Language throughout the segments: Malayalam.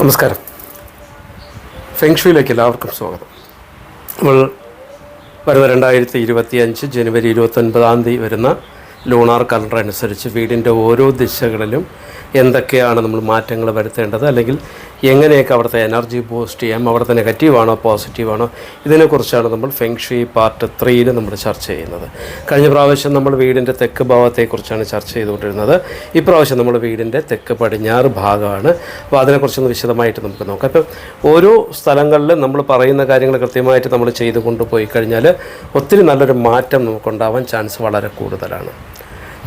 നമസ്കാരം. ഫെങ്ഷുയിലേക്ക് എല്ലാവർക്കും സ്വാഗതം. നമ്മൾ വരുന്ന രണ്ടായിരത്തി ഇരുപത്തി അഞ്ച് ജനുവരി ഇരുപത്തൊൻപതാം തീയതി വരുന്ന ലൂണാർ കലണ്ടർ അനുസരിച്ച് വീടിന്റെ ഓരോ ദിശകളിലും എന്തൊക്കെയാണ് നമ്മൾ മാറ്റങ്ങൾ വരുത്തേണ്ടത് അല്ലെങ്കിൽ എങ്ങനെയൊക്കെ അവിടുത്തെ എനർജി ബൂസ്റ്റ് ചെയ്യാം അവിടുത്തെ നെഗറ്റീവാണോ പോസിറ്റീവാണോ ഇതിനെക്കുറിച്ചാണ് നമ്മൾ ഫെങ്ഷി പാർട്ട് ത്രീയിൽ നമ്മൾ ചർച്ച ചെയ്യുന്നത്. കഴിഞ്ഞ പ്രാവശ്യം നമ്മൾ വീടിന്റെ തെക്ക് ഭാഗത്തെക്കുറിച്ചാണ് ചർച്ച ചെയ്തുകൊണ്ടിരുന്നത്. ഇപ്രാവശ്യം നമ്മൾ വീടിന്റെ തെക്ക് പടിഞ്ഞാറ് ഭാഗമാണ്. അപ്പോൾ അതിനെക്കുറിച്ചൊന്ന് വിശദമായിട്ട് നമുക്ക് നോക്കാം. അപ്പം ഓരോ സ്ഥലങ്ങളിൽ നമ്മൾ പറയുന്ന കാര്യങ്ങൾ കൃത്യമായിട്ട് നമ്മൾ ചെയ്തു കൊണ്ടുപോയി കഴിഞ്ഞാൽ ഒത്തിരി നല്ലൊരു മാറ്റം നമുക്കുണ്ടാവാൻ ചാൻസ് വളരെ കൂടുതലാണ്.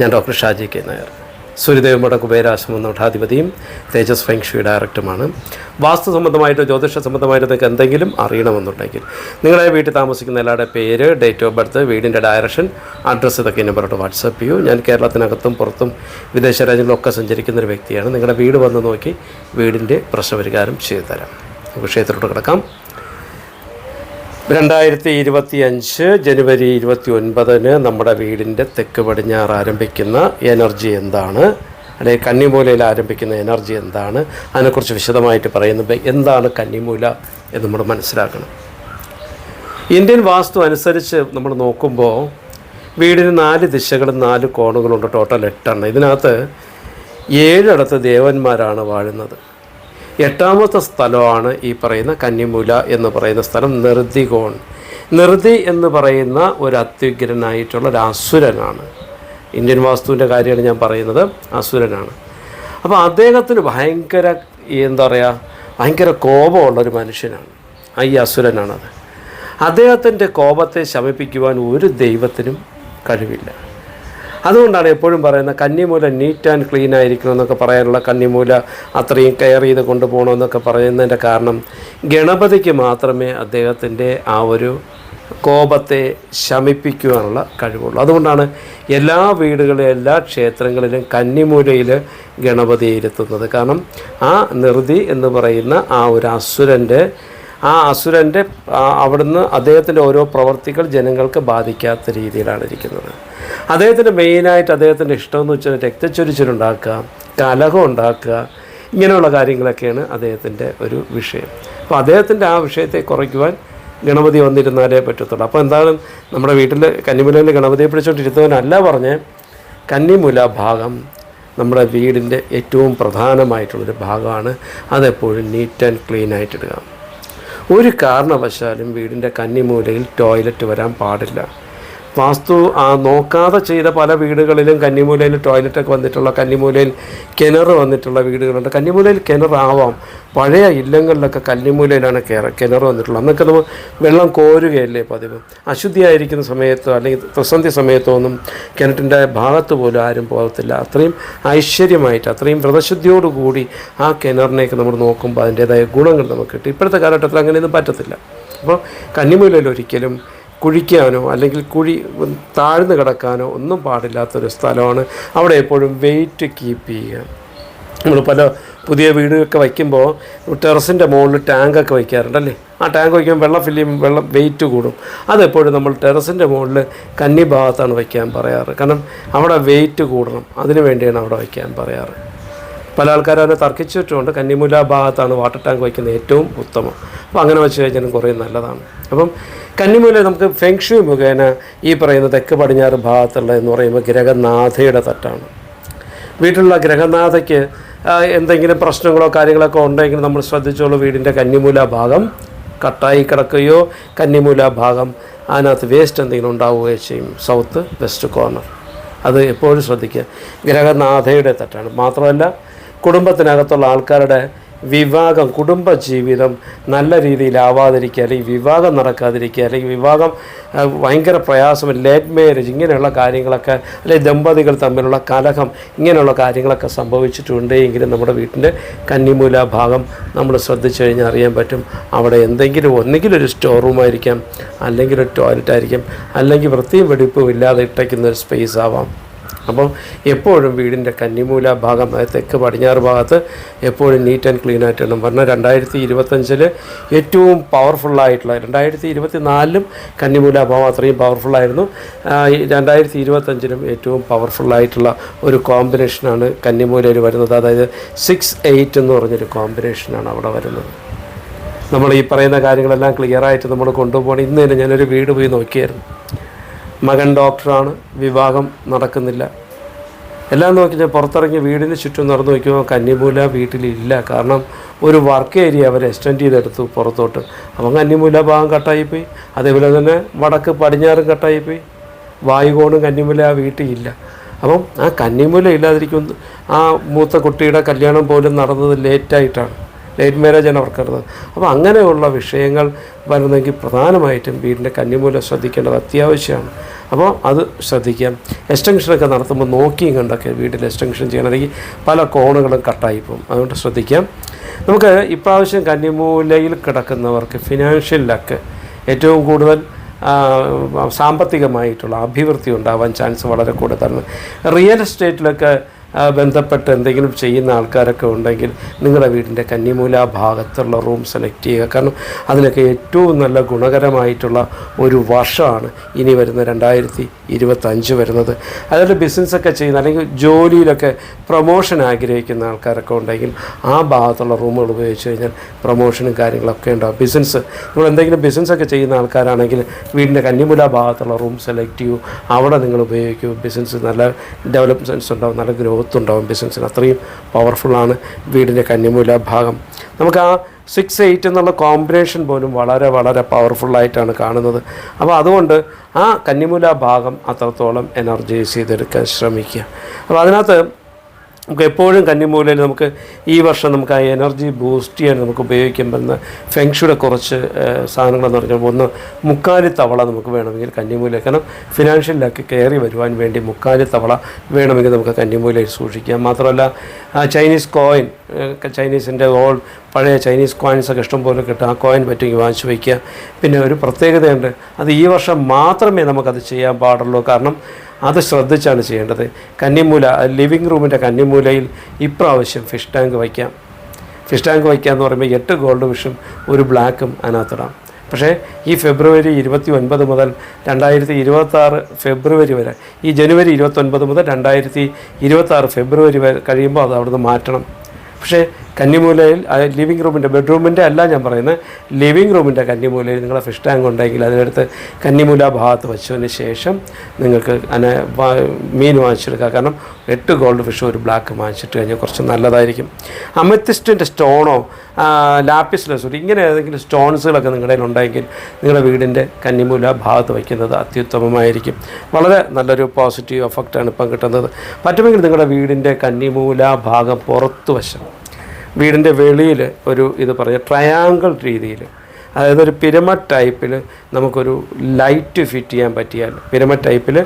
ഞാൻ ഡോക്ടർ ഷാജി കെ നായർ. സൂര്യദേവമുടെ കുബേരാശ്രമം മഠാധിപതിയും തേജസ് ഫെങ്ഷി ഡയറക്ടറുമാണ്. വാസ്തു സംബന്ധമായിട്ടോ ജ്യോതിഷ സംബന്ധമായിട്ടോ നിങ്ങൾക്ക് എന്തെങ്കിലും അറിയണമെന്നുണ്ടെങ്കിൽ നിങ്ങളെ വീട്ടിൽ താമസിക്കുന്ന എല്ലാവരുടെ പേര് ഡേറ്റ് ഓഫ് ബർത്ത് വീടിന്റെ ഡയറക്ഷൻ അഡ്രസ്സ് ഇതൊക്കെ നമ്പറോട്ട് വാട്സപ്പ് ചെയ്യൂ. ഞാൻ കേരളത്തിനകത്തും പുറത്തും വിദേശ രാജ്യങ്ങളിലൊക്കെ സഞ്ചരിക്കുന്ന ഒരു വ്യക്തിയാണ്. നിങ്ങളുടെ വീട് വന്ന് നോക്കി വീടിന്റെ പ്രശ്നപരിഹാരം ചെയ്തു തരാം വിഷയത്തിലോട്ട് കിടക്കാം. രണ്ടായിരത്തി ഇരുപത്തി അഞ്ച് ജനുവരി ഇരുപത്തി ഒൻപതിന് നമ്മുടെ വീടിന്റെ തെക്ക് പടിഞ്ഞാറ് ആരംഭിക്കുന്ന എനർജി എന്താണ്? അല്ലെങ്കിൽ കന്നിമൂലയിൽ ആരംഭിക്കുന്ന എനർജി എന്താണ്? അതിനെക്കുറിച്ച് വിശദമായിട്ട് പറയുന്നത് എന്താണ് കന്നിമൂല എന്ന് നമ്മൾ മനസ്സിലാക്കണം. ഇന്ത്യൻ വാസ്തു അനുസരിച്ച് നമ്മൾ നോക്കുമ്പോൾ വീടിന് നാല് ദിശകളും നാല് കോണുകളുണ്ട് ടോട്ടൽ എട്ടെണ്ണം. ഇതിനകത്ത് ഏഴിടത്ത് ദേവന്മാരാണ് വാഴുന്നത്. എട്ടാമത്തെ സ്ഥലമാണ് ഈ പറയുന്ന കന്നിമൂല എന്ന് പറയുന്ന സ്ഥലം നിർദികോൺ നിർദി എന്ന് പറയുന്ന ഒരു അത്യുഗ്രനായിട്ടുള്ള ഒരു അസുരനാണ്. ഇന്ത്യൻ വാസ്തുവിന്റെ കാര്യമാണ് ഞാൻ പറയുന്നത്. അസുരനാണ്. അപ്പോൾ അദ്ദേഹത്തിന് ഭയങ്കര എന്താ പറയുക ഭയങ്കര കോപമുള്ളൊരു മനുഷ്യനാണ്. ഈ അസുരനാണത്. അദ്ദേഹത്തിന്റെ കോപത്തെ ശമിപ്പിക്കുവാൻ ഒരു ദൈവത്തിനും കഴിവില്ല. അതുകൊണ്ടാണ് എപ്പോഴും പറയുന്ന കന്നിമൂല നീറ്റ് ആൻഡ് ക്ലീൻ ആയിരിക്കണം എന്നൊക്കെ പറയാനുള്ള കന്നിമൂല അത്രയും കെയർ ചെയ്ത് കൊണ്ടുപോകണമെന്നൊക്കെ പറയുന്നതിന്റെ കാരണം ഗണപതിക്ക് മാത്രമേ അദ്ദേഹത്തിന്റെ ആ ഒരു കോപത്തെ ശമിപ്പിക്കുവാനുള്ള കഴിവുള്ളൂ. അതുകൊണ്ടാണ് എല്ലാ വീടുകളിലും എല്ലാ ക്ഷേത്രങ്ങളിലും കന്നിമൂലയിൽ ഗണപതിയെ ഇരുത്തുന്നത്. കാരണം ആ നിർതി എന്ന് പറയുന്ന ആ ഒരു അസുരന്റെ ആ അസുരന്റെ അവിടുന്ന് അദ്ദേഹത്തിന്റെ ഓരോ പ്രവർത്തികൾ ജനങ്ങൾക്ക് ബാധിക്കാത്ത രീതിയിലാണ് ഇരിക്കുന്നത്. അദ്ദേഹത്തിന്റെ മെയിനായിട്ട് അദ്ദേഹത്തിന്റെ ഇഷ്ടമെന്ന് വെച്ചാൽ രക്തച്ചൊരിച്ചിലുണ്ടാക്കുക കലഹം ഉണ്ടാക്കുക ഇങ്ങനെയുള്ള കാര്യങ്ങളൊക്കെയാണ് അദ്ദേഹത്തിന്റെ ഒരു വിഷയം. അപ്പോൾ അദ്ദേഹത്തിന്റെ ആ വിഷയത്തെ കുറയ്ക്കുവാൻ ഗണപതി വന്നിരുന്നാലേ പറ്റത്തുള്ളൂ. അപ്പോൾ എന്താണ് നമ്മുടെ വീട്ടിൽ കന്നിമുലയിൽ ഗണപതിയെ പിടിച്ചോണ്ടിരുത്തവനല്ല പറഞ്ഞ് കന്നിമുല ഭാഗം നമ്മുടെ വീടിന്റെ ഏറ്റവും പ്രധാനമായിട്ടുള്ളൊരു ഭാഗമാണ്. അതെപ്പോഴും നീറ്റ് ആൻഡ് ക്ലീൻ ആയിട്ടിടുക ഒരു കാരണവശാലും വീടിന്റെ കന്നിമൂലയിൽ ടോയ്ലറ്റ് വരാൻ പാടില്ല. വാസ്തു നോക്കാതെ ചെയ്ത പല വീടുകളിലും കന്നിമൂലയിൽ ടോയ്ലറ്റൊക്കെ വന്നിട്ടുള്ള കന്നിമൂലയിൽ കിണർ വന്നിട്ടുള്ള വീടുകളുണ്ട്. കന്നിമൂലയിൽ കിണറാവാം. പഴയ ഇല്ലങ്ങളിലൊക്കെ കന്നിമൂലയിലാണ് കിണർ വന്നിട്ടുള്ളത്. അന്നൊക്കെ നമ്മൾ വെള്ളം കോരുകയല്ലേ പതിവ്. അശുദ്ധിയായിരിക്കുന്ന സമയത്തോ അല്ലെങ്കിൽ പ്രസന്ധി സമയത്തോ ഒന്നും കിണറ്റിന്റെ ഭാഗത്ത് പോലും ആരും പോകത്തില്ല. അത്രയും ഐശ്വര്യമായിട്ട് അത്രയും വ്രതശുദ്ധിയോടുകൂടി ആ കിണറിനേക്ക് നമ്മൾ നോക്കുമ്പോൾ അതിന്റേതായ ഗുണങ്ങൾ നമുക്ക് കിട്ടും. ഇപ്പോഴത്തെ കാലഘട്ടത്തിൽ അങ്ങനെയൊന്നും പറ്റത്തില്ല. അപ്പോൾ കന്നിമൂലയിൽ ഒരിക്കലും കുഴിക്കാനോ അല്ലെങ്കിൽ കുഴി താഴ്ന്നു കിടക്കാനോ ഒന്നും പാടില്ലാത്തൊരു സ്ഥലമാണ്. അവിടെ എപ്പോഴും വെയിറ്റ് കീപ്പ് ചെയ്യുക. നമ്മൾ പല പുതിയ വീടൊക്കെ വയ്ക്കുമ്പോൾ ടെറസിന്റെ മുകളിൽ ടാങ്കൊക്കെ വയ്ക്കാറുണ്ടല്ലേ ആ ടാങ്ക് വയ്ക്കുമ്പോൾ വെള്ളം ഫില്ല് ചെയ്യുമ്പോൾ വെള്ളം വെയിറ്റ് കൂടും. അതെപ്പോഴും നമ്മൾ ടെറസിന്റെ മുകളിൽ കന്നി ഭാഗത്താണ് വയ്ക്കാൻ പറയാറ്. കാരണം അവിടെ വെയിറ്റ് കൂടണം. അതിനു വേണ്ടിയാണ് അവിടെ വയ്ക്കാൻ പറയാറ്. പല ആൾക്കാരും അതിനെ തർക്കിച്ചിട്ടുമുണ്ട് കന്നിമൂല ഭാഗത്താണ് വാട്ടർ ടാങ്ക് വയ്ക്കുന്നത് ഏറ്റവും ഉത്തമം. അപ്പോൾ അങ്ങനെ വെച്ച് കഴിഞ്ഞാലും കുറേ നല്ലതാണ്. അപ്പം കന്നിമൂല നമുക്ക് ഫെങ്ഷു മുഖേന ഈ പറയുന്ന തെക്ക് പടിഞ്ഞാറ് ഭാഗത്തുള്ള എന്ന് പറയുമ്പോൾ ഗ്രഹനാഥയുടെ തട്ടാണ്. വീട്ടിലുള്ള ഗ്രഹനാഥയ്ക്ക് എന്തെങ്കിലും പ്രശ്നങ്ങളോ കാര്യങ്ങളൊക്കെ ഉണ്ടെങ്കിൽ നമ്മൾ ശ്രദ്ധിച്ചോളൂ വീടിന്റെ കന്നിമൂല ഭാഗം കട്ടായി കിടക്കുകയോ കന്നിമൂല ഭാഗം അതിനകത്ത് വേസ്റ്റ് എന്തെങ്കിലും ഉണ്ടാവുകയോ ചെയ്യും. സൗത്ത് വെസ്റ്റ് കോർണർ അത് എപ്പോഴും ശ്രദ്ധിക്കുക. ഗ്രഹനാഥയുടെ തെറ്റാണ് മാത്രമല്ല കുടുംബത്തിനകത്തുള്ള ആൾക്കാരുടെ വിവാഹം കുടുംബജീവിതം നല്ല രീതിയിലാവാതിരിക്കുക അല്ലെങ്കിൽ വിവാഹം നടക്കാതിരിക്കുക അല്ലെങ്കിൽ വിവാഹം ഭയങ്കര പ്രയാസം ലേറ്റ് മാരേജ് ഇങ്ങനെയുള്ള കാര്യങ്ങളൊക്കെ അല്ലെങ്കിൽ ദമ്പതികൾ തമ്മിലുള്ള കലഹം ഇങ്ങനെയുള്ള കാര്യങ്ങളൊക്കെ സംഭവിച്ചിട്ടുണ്ട് എങ്കിലും നമ്മുടെ വീട്ടിന്റെ കന്നിമൂല ഭാഗം നമ്മൾ ശ്രദ്ധിച്ചു കഴിഞ്ഞാൽ അറിയാൻ പറ്റും അവിടെ എന്തെങ്കിലും ഒന്നെങ്കിലും ഒരു സ്റ്റോർ റൂം ആയിരിക്കാം അല്ലെങ്കിൽ ഒരു ടോയ്ലറ്റ് ആയിരിക്കും അല്ലെങ്കിൽ വൃത്തിയും വെടിപ്പും ഇല്ലാതെ ഇട്ടയ്ക്കുന്ന ഒരു സ്പേസ് ആവാം. അപ്പോൾ എപ്പോഴും വീടിന്റെ കന്നിമൂല ഭാഗം തെക്ക് പടിഞ്ഞാറ് ഭാഗത്ത് എപ്പോഴും നീറ്റ് ആൻഡ് ക്ലീൻ ആയിട്ട് വേണം പറഞ്ഞാൽ രണ്ടായിരത്തി ഇരുപത്തഞ്ചിൽ ഏറ്റവും പവർഫുള്ളായിട്ടുള്ള രണ്ടായിരത്തി ഇരുപത്തി നാലിലും കന്നിമൂല ഭാഗം അത്രയും പവർഫുള്ളായിരുന്നു രണ്ടായിരത്തി ഇരുപത്തഞ്ചിലും ഏറ്റവും പവർഫുള്ളായിട്ടുള്ള ഒരു കോമ്പിനേഷനാണ് കന്നിമൂലയിൽ വരുന്നത്. അതായത് സിക്സ് എയ്റ്റ് എന്ന് പറഞ്ഞൊരു കോമ്പിനേഷനാണ് അവിടെ വരുന്നത്. നമ്മൾ ഈ പറയുന്ന കാര്യങ്ങളെല്ലാം ക്ലിയറായിട്ട് നമ്മൾ കൊണ്ടുപോകണം. ഇന്ന് തന്നെ ഞാനൊരു വീട് പോയി നോക്കിയായിരുന്നു. മകൻ ഡോക്ടറാണ് വിവാഹം നടക്കുന്നില്ല. എല്ലാം നോക്കി ഞാൻ പുറത്തിറങ്ങി വീടിന് ചുറ്റും നടന്നു നോക്കിയപ്പോൾ കന്നിമൂല വീട്ടിലില്ല. കാരണം ഒരു വർക്ക് ഏരിയ അവർ എക്സ്റ്റെൻഡ് ചെയ്തെടുത്തു പുറത്തോട്ട്. അപ്പം കന്നിമൂല ഭാഗം കട്ടായിപ്പോയി. അതേപോലെ തന്നെ വടക്ക് പടിഞ്ഞാറും കട്ടായിപ്പോയി. വായുകോണും കന്നിമൂല ഇല്ല. അപ്പം ആ കന്നിമൂല ഇല്ലാതിരിക്കും ആ മൂത്ത കുട്ടിയുടെ കല്യാണം പോലും നടന്നത് ലേറ്റായിട്ടാണ് ലൈറ്റ് മാരേജാണ് അവർക്ക് നടന്നത്. അപ്പോൾ അങ്ങനെയുള്ള വിഷയങ്ങൾ വരുന്നെങ്കിൽ പ്രധാനമായിട്ടും വീടിന്റെ കന്നിമൂലം ശ്രദ്ധിക്കേണ്ടത് അത്യാവശ്യമാണ്. അപ്പോൾ അത് ശ്രദ്ധിക്കാം എക്സ്റ്റൻഷനൊക്കെ നടത്തുമ്പോൾ നോക്കിയും കണ്ടൊക്കെ വീട്ടിൽ എക്സ്റ്റൻഷൻ ചെയ്യണം അല്ലെങ്കിൽ പല കോണുകളും കട്ടായി പോകും. അതുകൊണ്ട് ശ്രദ്ധിക്കാം നമുക്ക് ഇപ്രാവശ്യം കന്നിമൂലയിൽ കിടക്കുന്നവർക്ക് ഫിനാൻഷ്യൽ ലക്ക് ഏറ്റവും കൂടുതൽ സാമ്പത്തികമായിട്ടുള്ള അഭിവൃദ്ധി ഉണ്ടാവാൻ ചാൻസ് വളരെ കൂടുതലാണ്. റിയൽ എസ്റ്റേറ്റിലൊക്കെ ബന്ധപ്പെട്ട് എന്തെങ്കിലും ചെയ്യുന്ന ആൾക്കാരൊക്കെ ഉണ്ടെങ്കിൽ നിങ്ങളുടെ വീടിന്റെ കന്നിമൂല ഭാഗത്തുള്ള റൂം സെലക്ട് ചെയ്യുക. കാരണം അതിനൊക്കെ ഏറ്റവും നല്ല ഗുണകരമായിട്ടുള്ള ഒരു വർഷമാണ് ഇനി വരുന്ന രണ്ടായിരത്തി ഇരുപത്തഞ്ച് വരുന്നത്. അതായത് ബിസിനസ്സൊക്കെ ചെയ്യുന്ന അല്ലെങ്കിൽ ജോലിയിലൊക്കെ പ്രൊമോഷൻ ആഗ്രഹിക്കുന്ന ആൾക്കാരൊക്കെ ഉണ്ടെങ്കിൽ ആ ഭാഗത്തുള്ള റൂമുകൾ ഉപയോഗിച്ച് കഴിഞ്ഞാൽ പ്രൊമോഷനും കാര്യങ്ങളൊക്കെ ഉണ്ടാവും. ബിസിനസ് നിങ്ങൾ എന്തെങ്കിലും ബിസിനസ്സൊക്കെ ചെയ്യുന്ന ആൾക്കാരാണെങ്കിൽ വീടിന്റെ കന്നിമൂല ഭാഗത്തുള്ള റൂം സെലക്ട് ചെയ്യൂ. അവിടെ നിങ്ങൾ ഉപയോഗിക്കൂ. ബിസിനസ് നല്ല ഡെവലപ്മെന്റ്സ് ഉണ്ടാവും നല്ല ഗ്രോത്ത് ഉണ്ടാവും ബിസിനസ്സിന്. അത്രയും പവർഫുള്ളാണ് വീടിന്റെ കന്നിമൂല ഭാഗം. നമുക്ക് ആ സിക്സ് എയ്റ്റ് എന്നുള്ള കോമ്പിനേഷൻ പോലും വളരെ വളരെ പവർഫുള്ളായിട്ടാണ് കാണുന്നത്. അപ്പോൾ അതുകൊണ്ട് ആ കന്നിമൂല ഭാഗം അത്രത്തോളം എനർജൈസ് ചെയ്തെടുക്കാൻ ശ്രമിക്കുക. അപ്പോൾ അതിനകത്ത് നമുക്ക് എപ്പോഴും കന്നിമൂലയിൽ നമുക്ക് ഈ വർഷം നമുക്ക് ആ എനർജി ബൂസ്റ്റ് ചെയ്യാൻ നമുക്ക് ഉപയോഗിക്കാൻ പറ്റുന്ന കുറച്ച് സാധനങ്ങളെന്ന് പറഞ്ഞാൽ ഒന്ന് മുക്കാലി തവള നമുക്ക് വേണമെങ്കിൽ കന്നിമൂല കാരണം ഫിനാൻഷ്യലിലൊക്കെ കയറി വരുവാൻ വേണ്ടി മുക്കാലി തവള വേണമെങ്കിൽ നമുക്ക് കന്നിമൂലയിൽ സൂക്ഷിക്കാം. മാത്രമല്ല ചൈനീസ് കോയിൻ ചൈനീസിന്റെ ഓൾ പഴയ ചൈനീസ് കോയിൻസൊക്കെ ഇഷ്ടംപോലെ കിട്ടും. ആ കോയിൻ പറ്റുമെങ്കിൽ വാങ്ങിച്ചു വയ്ക്കുക. പിന്നെ ഒരു പ്രത്യേകതയുണ്ട്. അത് ഈ വർഷം മാത്രമേ നമുക്കത് ചെയ്യാൻ പാടുള്ളൂ. കാരണം അത് ശ്രദ്ധിച്ചാണ് ചെയ്യേണ്ടത്. കന്നിമൂല ലിവിങ് റൂമിന്റെ കന്നിമൂലയിൽ ഇപ്രാവശ്യം ഫിഷ് ടാങ്ക് വയ്ക്കാം. ഫിഷ് ടാങ്ക് വയ്ക്കുക എന്ന് പറയുമ്പോൾ എട്ട് ഗോൾഡ് ഫിഷും ഒരു ബ്ലാക്കും അതിനകത്തിടാം. പക്ഷേ ഈ ഫെബ്രുവരി ഇരുപത്തി ഒൻപത് മുതൽ രണ്ടായിരത്തി ഇരുപത്താറ് ഫെബ്രുവരി വരെ ഈ ജനുവരി ഇരുപത്തൊൻപത് മുതൽ രണ്ടായിരത്തി ഇരുപത്താറ് ഫെബ്രുവരി വരെ കഴിയുമ്പോൾ അത് അവിടുന്ന് മാറ്റണം. പക്ഷേ കന്നിമൂലയിൽ ലിവിങ് റൂമിന്റെ ബെഡ്റൂമിന്റെ അല്ല ഞാൻ പറയുന്നത്. ലിവിങ് റൂമിന്റെ കന്നിമൂലയിൽ നിങ്ങളെ ഫിഷ് ടാങ്ക് ഉണ്ടെങ്കിൽ അതിനടുത്ത് കന്നിമൂല ഭാഗത്ത് വെച്ചതിന് ശേഷം നിങ്ങൾക്ക് അതിനെ മീൻ വാങ്ങിച്ചെടുക്കുക കാരണം എട്ട് ഗോൾഡ് ഫിഷ് ഒരു ബ്ലാക്ക് വാങ്ങിച്ചിട്ട് കഴിഞ്ഞാൽ കുറച്ച് നല്ലതായിരിക്കും. അമത്തിസ്റ്റിന്റെ സ്റ്റോണോ ലാപ്പിസ് ലസൂരി ഇങ്ങനെ ഏതെങ്കിലും സ്റ്റോൺസുകളൊക്കെ നിങ്ങളുടെ ഉണ്ടെങ്കിൽ നിങ്ങളുടെ വീടിന്റെ കന്നിമൂല ഭാഗത്ത് വയ്ക്കുന്നത് അത്യുത്തമമായിരിക്കും. വളരെ നല്ലൊരു പോസിറ്റീവ് എഫക്റ്റാണ് ഇപ്പം കിട്ടുന്നത്. പറ്റുമെങ്കിൽ നിങ്ങളുടെ വീടിന്റെ കന്നിമൂല ഭാഗം പുറത്ത് വശം വീടിന്റെ വെളിയിൽ ഒരു ഇത് പറഞ്ഞ ട്രയാങ്കിൾ രീതിയിൽ. അതായത് ഒരു പിരമഡ് ടൈപ്പിൽ നമുക്കൊരു ലൈറ്റ് ഫിറ്റ് ചെയ്യാൻ പറ്റിയാൽ പിരമഡ് ടൈപ്പിൽ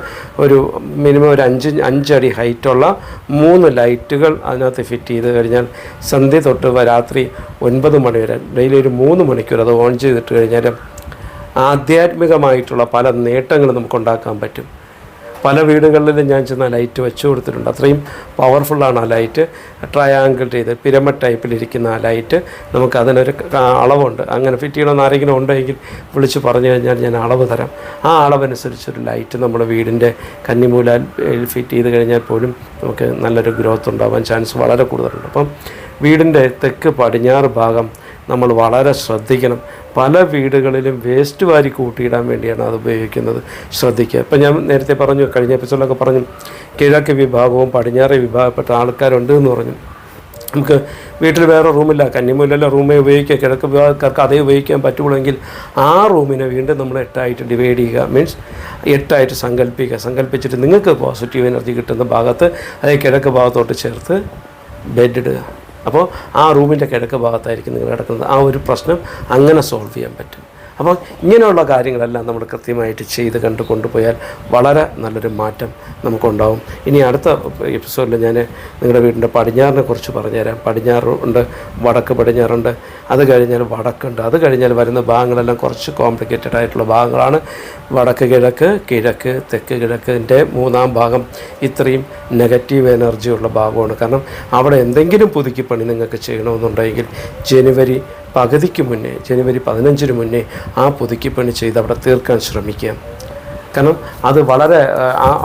ഒരു മിനിമം ഒരു അഞ്ച് അഞ്ചടി ഹൈറ്റുള്ള മൂന്ന് ലൈറ്റുകൾ അതിനകത്ത് ഫിറ്റ് ചെയ്ത് കഴിഞ്ഞാൽ സന്ധ്യ തൊട്ട് രാത്രി ഒൻപത് മണി വരെ ഡെയിലി ഒരു മൂന്ന് മണിക്കൂർ അത് ഓൺ ചെയ്തിട്ട് കഴിഞ്ഞാൽ ആധ്യാത്മികമായിട്ടുള്ള പല നേട്ടങ്ങളും നമുക്ക് ഉണ്ടാക്കാൻ പറ്റും. പല വീടുകളിലും ഞാൻ ചെന്ന് ആ ലൈറ്റ് വെച്ചു കൊടുത്തിട്ടുണ്ട്. അത്രയും പവർഫുള്ളാണ് ആ ലൈറ്റ്. ട്രയാങ്കിൾ ചെയ്ത് പിരമഡ് ടൈപ്പിലിരിക്കുന്ന ആ ലൈറ്റ്. നമുക്ക് അതിനൊരു അളവുണ്ട്. അങ്ങനെ ഫിറ്റ് ചെയ്യണമെന്ന് ആരെങ്കിലും ഉണ്ടെങ്കിൽ വിളിച്ച് പറഞ്ഞു കഴിഞ്ഞാൽ ഞാൻ അളവ് തരാം. ആ അളവനുസരിച്ചൊരു ലൈറ്റ് നമ്മുടെ വീടിന്റെ കന്നിമൂലാൽ ഫിറ്റ് ചെയ്ത് കഴിഞ്ഞാൽ പോലും നമുക്ക് നല്ലൊരു ഗ്രോത്ത് ഉണ്ടാവാൻ ചാൻസ് വളരെ കൂടുതലുണ്ട്. അപ്പം വീടിന്റെ തെക്ക് പടിഞ്ഞാറ് ഭാഗം നമ്മൾ വളരെ ശ്രദ്ധിക്കണം. പല വീടുകളിലും വേസ്റ്റ് വാരി കൂട്ടിയിടാൻ വേണ്ടിയാണ് അത് ഉപയോഗിക്കുന്നത്. ശ്രദ്ധിക്കുക. ഇപ്പം ഞാൻ നേരത്തെ പറഞ്ഞു കഴിഞ്ഞ എപ്പിസോഡിലൊക്കെ പറഞ്ഞു കിഴക്ക് വിഭാഗവും പടിഞ്ഞാറ് വിഭാഗപ്പെട്ട ആൾക്കാരുണ്ട് എന്ന് പറഞ്ഞു. നമുക്ക് വീട്ടിൽ വേറെ റൂമില്ല. കന്നിമൂലല്ല റൂമേ ഉപയോഗിക്കുക കിഴക്ക് വിഭാഗക്കാർക്ക് അതേ ഉപയോഗിക്കാൻ പറ്റുള്ളൂവെങ്കിൽ ആ റൂമിനെ വീണ്ടും നമ്മൾ എട്ടായിട്ട് ഡിവൈഡ് ചെയ്യുക. മീൻസ് എട്ടായിട്ട് സങ്കല്പിക്കുക. സങ്കല്പിച്ചിട്ട് നിങ്ങൾക്ക് പോസിറ്റീവ് എനർജി കിട്ടുന്ന ഭാഗത്ത് അതേ കിഴക്ക് ഭാഗത്തോട്ട് ചേർത്ത് ബെഡ് ഇടുക. അപ്പോൾ ആ റൂമിന്റെ കിഴക്ക് ഭാഗത്തായിരിക്കും നിങ്ങൾ കിടക്കുന്നത് ആ ഒരു പ്രശ്നം അങ്ങനെ സോൾവ് ചെയ്യാൻ പറ്റും. അപ്പോൾ ഇങ്ങനെയുള്ള കാര്യങ്ങളെല്ലാം നമ്മൾ കൃത്യമായിട്ട് ചെയ്ത് കണ്ടു കൊണ്ടുപോയാൽ വളരെ നല്ലൊരു മാറ്റം നമുക്കുണ്ടാവും. ഇനി അടുത്ത എപ്പിസോഡിൽ ഞാൻ നിങ്ങളുടെ വീടിന്റെ പടിഞ്ഞാറിനെ കുറിച്ച് പറഞ്ഞുതരാം. പടിഞ്ഞാറുണ്ട് വടക്ക് പടിഞ്ഞാറുണ്ട് അത് കഴിഞ്ഞാൽ വടക്കുണ്ട് അത് കഴിഞ്ഞാൽ വരുന്ന ഭാഗങ്ങളെല്ലാം കുറച്ച് കോംപ്ലിക്കേറ്റഡ് ആയിട്ടുള്ള ഭാഗങ്ങളാണ്. വടക്ക് കിഴക്ക് കിഴക്ക് തെക്ക് കിഴക്കിന്റെ മൂന്നാം ഭാഗം ഇത്രയും നെഗറ്റീവ് എനർജി ഉള്ള ഭാഗമാണ്. കാരണം അവിടെ എന്തെങ്കിലും പുതുക്കി പണി നിങ്ങൾക്ക് ചെയ്യണമെന്നുണ്ടെങ്കിൽ ജനുവരി പകുതിക്ക് മുന്നേ ജനുവരി പതിനഞ്ചിന് മുന്നേ ആ പുതുക്കിപ്പണി ചെയ്ത് അവിടെ തീർക്കാൻ ശ്രമിക്കുക. കാരണം അത് വളരെ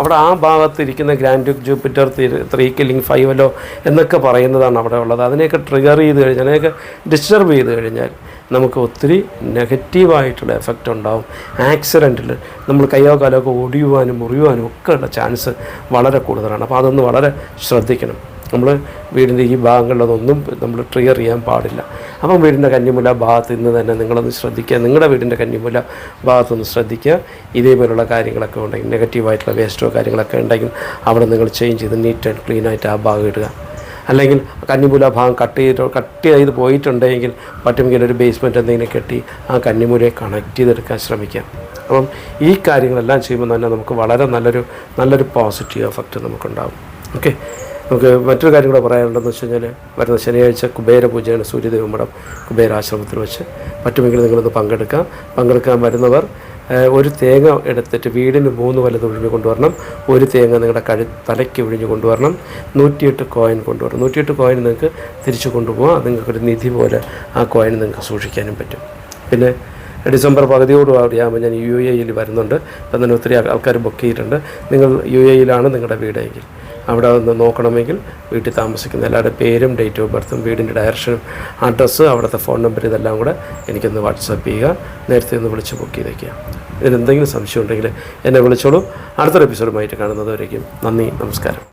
അവിടെ ആ ഭാഗത്ത് ഇരിക്കുന്ന ഗ്രാൻഡ് ജൂപ്പിറ്റർ ത്രീ കില്ലിംഗ് ഫൈവലോ എന്നൊക്കെ പറയുന്നതാണ് അവിടെ ഉള്ളത്. അതിനെയൊക്കെ ട്രിഗർ ചെയ്ത് കഴിഞ്ഞാൽ അതിനെയൊക്കെ ഡിസ്റ്റർബ് ചെയ്ത് കഴിഞ്ഞാൽ നമുക്ക് ഒത്തിരി നെഗറ്റീവായിട്ടുള്ള എഫക്റ്റ് ഉണ്ടാവും. ആക്സിഡന്റിൽ നമ്മൾ കയ്യോ കാലോ ഒക്കെ ഒടിയുവാനും മുറിയുവാനും ഒക്കെ ഉള്ള ചാൻസ് വളരെ കൂടുതലാണ്. അപ്പോൾ അതൊന്ന് വളരെ ശ്രദ്ധിക്കണം. നമ്മൾ വീടിന്റെ ഈ ഭാഗങ്ങളിലതൊന്നും നമ്മൾ ട്രിഗർ ചെയ്യാൻ പാടില്ല. അപ്പം വീടിന്റെ കന്നിമുല ഭാഗത്ത് നിന്ന് തന്നെ നിങ്ങളൊന്ന് ശ്രദ്ധിക്കുക. നിങ്ങളുടെ വീടിന്റെ കന്നിമുല ഭാഗത്തൊന്ന് ശ്രദ്ധിക്കുക. ഇതേപോലുള്ള കാര്യങ്ങളൊക്കെ ഉണ്ടെങ്കിൽ നെഗറ്റീവായിട്ടുള്ള വേസ്റ്റോ കാര്യങ്ങളൊക്കെ ഉണ്ടെങ്കിൽ അവിടെ നിങ്ങൾ ചേഞ്ച് ചെയ്ത് നീറ്റ് ആൻഡ് ക്ലീൻ ആയിട്ട് ആ ഭാഗം ഇടുക. അല്ലെങ്കിൽ കന്നിമൂല ഭാഗം കട്ട് ചെയ്തിട്ട് കട്ട് ചെയ്ത് പോയിട്ടുണ്ടെങ്കിൽ പറ്റുമെങ്കിൽ ഒരു ബേസ്മെന്റ് എന്തെങ്കിലും കെട്ടി ആ കന്നിമൂലയെ കണക്ട് ചെയ്തെടുക്കാൻ ശ്രമിക്കാം. അപ്പം ഈ കാര്യങ്ങളെല്ലാം ചെയ്യുമ്പോൾ തന്നെ നമുക്ക് വളരെ നല്ലൊരു നല്ലൊരു പോസിറ്റീവ് എഫക്റ്റ് നമുക്കുണ്ടാകും ഓക്കെ നമുക്ക് മറ്റൊരു കാര്യം കൂടെ പറയാനുണ്ടെന്ന് വെച്ച് കഴിഞ്ഞാൽ വരുന്ന ശനിയാഴ്ച കുബേര പൂജയാണ് സൂര്യദേവ മഠം കുബേരാശ്രമത്തിൽ വെച്ച്. പറ്റുമെങ്കിൽ നിങ്ങളൊന്ന് പങ്കെടുക്കാം. പങ്കെടുക്കാൻ വരുന്നവർ ഒരു തേങ്ങ എടുത്തിട്ട് വീടിന് മൂന്ന് വലത് ഒഴിഞ്ഞ് കൊണ്ടുവരണം. ഒരു തേങ്ങ നിങ്ങളുടെ കഴു തലയ്ക്ക് ഒഴിഞ്ഞ് കൊണ്ടുവരണം. നൂറ്റിയെട്ട് കോയിൻ കൊണ്ടുവരണം. നൂറ്റിയെട്ട് കോയിൻ നിങ്ങൾക്ക് തിരിച്ചു കൊണ്ടുപോകാം നിങ്ങൾക്കൊരു നിധി പോലെ ആ കോയിൻ നിങ്ങൾക്ക് സൂക്ഷിക്കാനും പറ്റും. പിന്നെ ഡിസംബർ പകുതിയോടുകൂടിയാകുമ്പോൾ ഞാൻ യു എയിൽ വരുന്നുണ്ട്. അപ്പം തന്നെ ഒത്തിരി ആൾക്കാർ ബുക്ക് ചെയ്തിട്ടുണ്ട്. നിങ്ങൾ യു എയിലാണ് നിങ്ങളുടെ വീടെങ്കിൽ. അവിടെ ഒന്ന് നോക്കണമെങ്കിൽ വീട്ടിൽ താമസിക്കുന്ന എല്ലാവരുടെ പേരും ഡേറ്റ് ഓഫ് ബർത്തും വീടിന്റെ ഡയറക്ഷനും അഡ്രസ്സ് അവിടുത്തെ ഫോൺ നമ്പർ ഇതെല്ലാം കൂടെ എനിക്കൊന്ന് വാട്സപ്പ് ചെയ്യുക. നേരത്തെ ഒന്ന് വിളിച്ച് ബുക്ക് ചെയ്തേക്കുക. ഇതിന് എന്തെങ്കിലും സംശയം ഉണ്ടെങ്കിൽ എന്നെ വിളിച്ചോളൂ. അടുത്തൊരു എപ്പിസോഡുമായിട്ട് കാണുന്നതുവരേക്കും നന്ദി നമസ്കാരം.